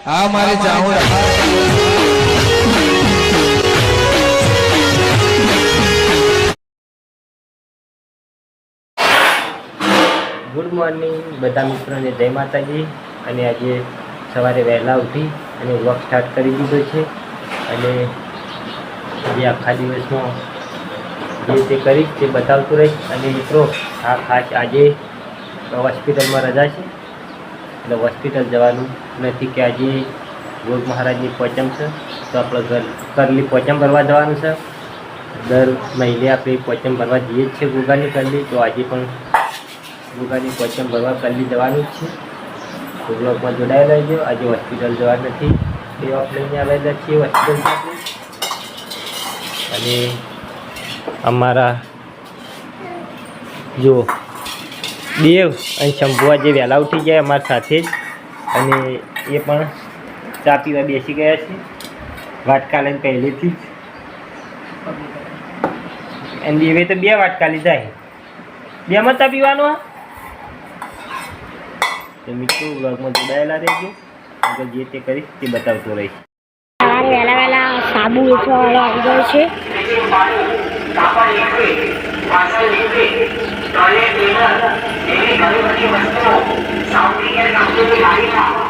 આ મારે good morning બધા મિત્રોને જય માતાજી. અને આજે સવારે વહેલા ઉઠી અને વર્ક સ્ટાર્ટ કરી દીધો છે. અને જે આખા દિવસમાં જે તે કરીશ તે બતાવતું રહીશ. અને મિત્રો, આ ખાસ આજે હોસ્પિટલમાં રજા છે. એટલે હોસ્પિટલ જવાનું નથી કે આજે યોગ મહારાજની પોચમ છે, તો આપણે ઘર કરલી પોચમ ભરવા જવાનું છે. દર મહિને આપણે પોચમ ભરવા જઈએ જ છીએ ગોગાની કરલી તો આજે પણ ગોગાની પોચમ ભરવા કરલી જવાનું જ છે. બ્લોકમાં જોડાયેલા રહેજો. આજે હોસ્પિટલ જવા નથી. એ ઓફ આવેલા છીએ હોસ્પિટલ અને અમારા જો દેવ અને શંભુઆ જે વહેલા ઉઠી જાય અમારા સાથે જ. અને એ પણ ચા પીવા બેસી ગયા છે. વાટકા લઈને પહેલેથી જ. અને દેવે તો બે વાટકા લીધા છે. બેમાં ચા પીવાનો? તો મિત્રો બ્લોગમાં જોડાયેલા રહેજો. આગળ જે તે કરીશ તે બતાવતો રહીશ. વહેલા વહેલા સાબુ વેચવા આવી ગયો છે. સાઉદી કેર કંપની વેરા સાબુ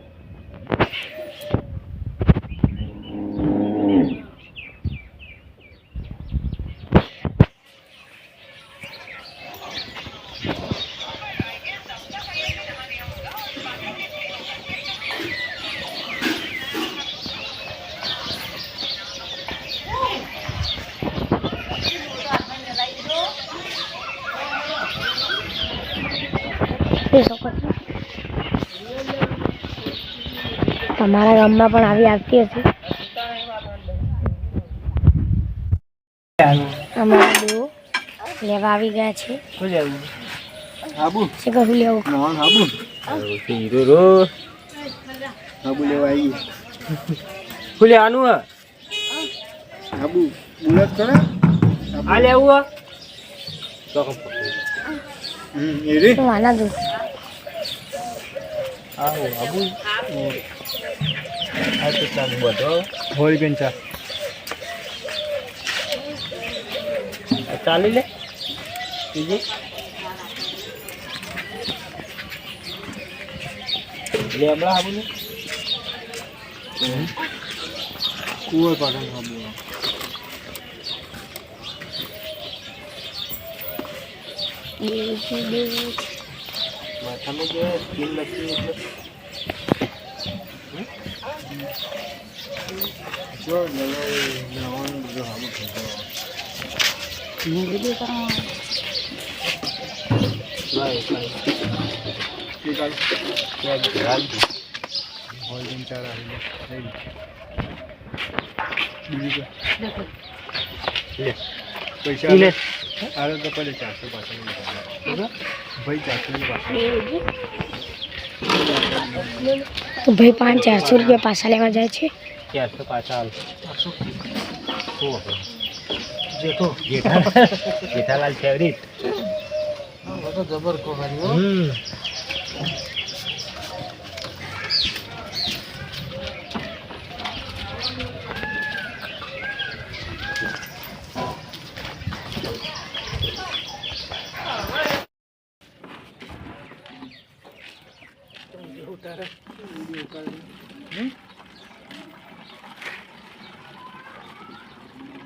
તમારા ગામમાં પણ આવી આવતી હશે. અમારા દેવો લેવા આવી ગયા છે. શું લેવું આબુ? છે કશું લેવું? નવાણ આબુ. હીરો રો આબુ લેવા આવી શું લેવાનું હે? આબુ બુલેટ કરે આ લેવું હે? તો હમ એ રે. હું આના આવો આબુ. આ તો ચાલ બધો. હોળી બેન ચા. ચાલી લે. બીજી લેમડા આબુ ને કુવર પાટણ આબુ. દેવું છે? માથામાં જે સ્કીન લખી એટલે જો બીજું લે. પૈસા લે. આરે તો પડે ચારસો પાછળ ભાઈ ચારસો તો ભાઈ પાંચ ચારસો રૂપિયા પાછા લેવા જાય છે. ચારસો પાછા હાલ જેઠો. જેઠાલાલ. ફેવરિટ જબર હમ.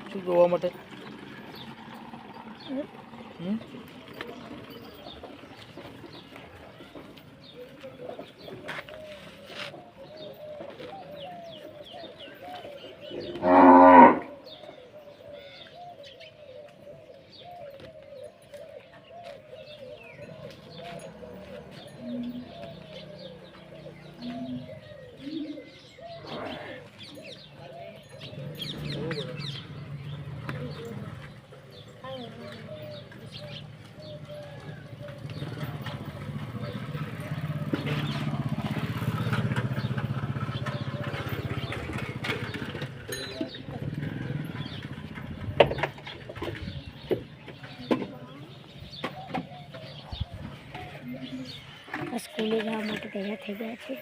શું જોવા માટે? હમ? સ્કૂલે જવા માટે તૈયાર થઈ ગયા છે.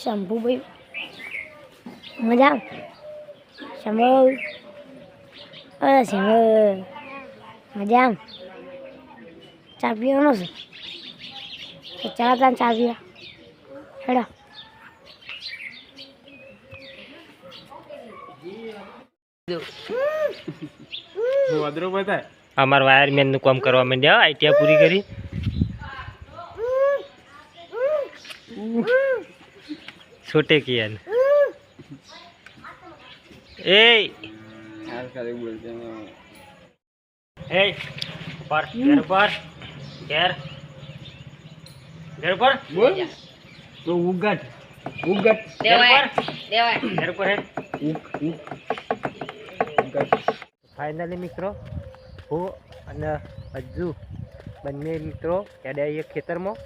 શંભુભાઈ, મજા શંભુ, અરે શંભુ, મજા ચા પીવાનો છે? ચાલો ત્યાં ચા પીવા. હેડો. વાદરો બતાય અમારા વાયરમેનનું કામ કરવા માંડ્યા આઈટીઆ પૂરી કરી. છોટે કિયાન. એ એ પર ઘર પર ઘેર. ઘર પર બોલ. તો ઉગટ ઉગટ ઘેર પર હે. પર હેડ ફાઇનલી મિત્રો, હું અને હજુ બંને મિત્રો હેડે આવીએ ખેતરમાં.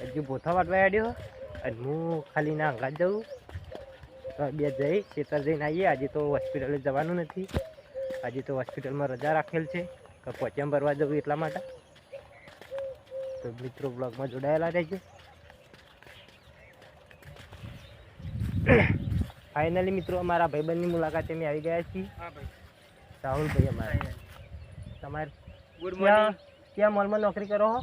હજુ ભોથા વાટવા હેડ્યો અને હું ખાલી ના અંગાત તો બે જઈ ખેતર જઈને આવીએ આજે તો હોસ્પિટલે જવાનું નથી. આજે તો હોસ્પિટલમાં રજા રાખેલ છે. પોચમ ભરવા જવું એટલા માટે. તો મિત્રો બ્લોગમાં જોડાયેલા રહેજો. ફાઇનલી મિત્રો અમારા ભાઈબંધની મુલાકાતે અમે આવી ગયા છીએ. હા ભાઈ. રાહુલભાઈ અમારા. તમારે ગુડ ક્યાં ક્યાં મોલમાં નોકરી કરો છો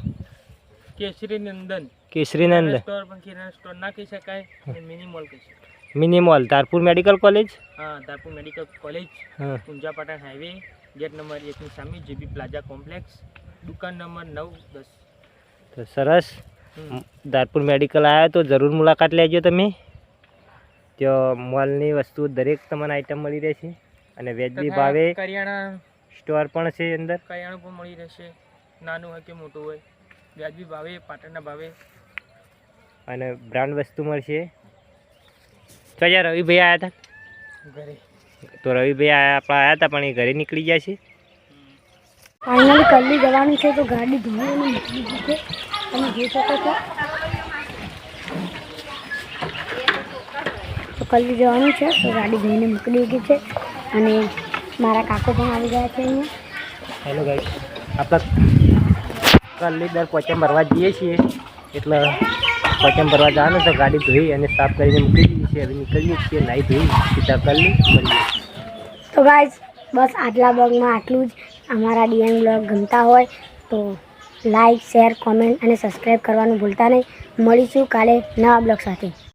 કેસરી નંદન. કેસરીનંદ સ્ટોર પણ કિરાના સ્ટોર ના કહી શકાય અને મિની મોલ કહી શકાય. Mini mall Dharpur medical college હા દાપુર મેડિકલ કોલેજ હા. Unjha Patan highway gate number એકની સામે જેબી પ્લાઝા કોમ્પ્લેક્સ દુકાન નંબર નવ દસ. તો સરસ. હમ. દારપુર મેડિકલ આવ્યા તો જરૂર મુલાકાત લેજો તમે. ત્યાં મોલની વસ્તુ દરેક તમને આઈટમ મળી રહેશે અને વેજબી ભાવે. કરિયાણા સ્ટોર પણ છે અંદર. કરિયાણું પણ મળી રહેશે. નાનું હોય કે મોટું હોય વ્યાજબી ભાવે પાટણના ભાવે. અને બ્રાન્ડ વસ્તુ મળશે. તો યાર રવિભાઈ આવ્યા હતા. ઘરે. તો રવિભાઈ આયા આપણા આવ્યા હતા પણ એ ઘરે નીકળી ગયા છે. ફાઇનલી કલ્લી જવાનું છે તો ગાડી ધોઈને નીકળી ગઈ છે. તમે જોઈ શકો છો. તો કલ્લી જવાનું છે. તો ગાડી ધોઈને મૂકી દીધી છે. અને મારા કાકો પણ આવી ગયા છે અહીંયા. હેલો ગાઈ આપણે કાલે દર પોચમ ભરવા જઈએ છીએ. એટલે પોચમ ભરવા જવાનું તો ગાડી ધોઈ અને સાફ કરીને મૂકી દીધી છે. હવે નીકળીએ છીએ. નાહી ધોઈ સીધા કાલે મળીએ. તો ગાઈઝ બસ આટલા બ્લોગમાં આટલું જ. અમારા ડીએન બ્લોગ ગમતા હોય તો લાઈક શેર કોમેન્ટ અને સબસ્ક્રાઈબ કરવાનું ભૂલતા નહીં. મળીશું કાલે નવા બ્લોગ સાથે.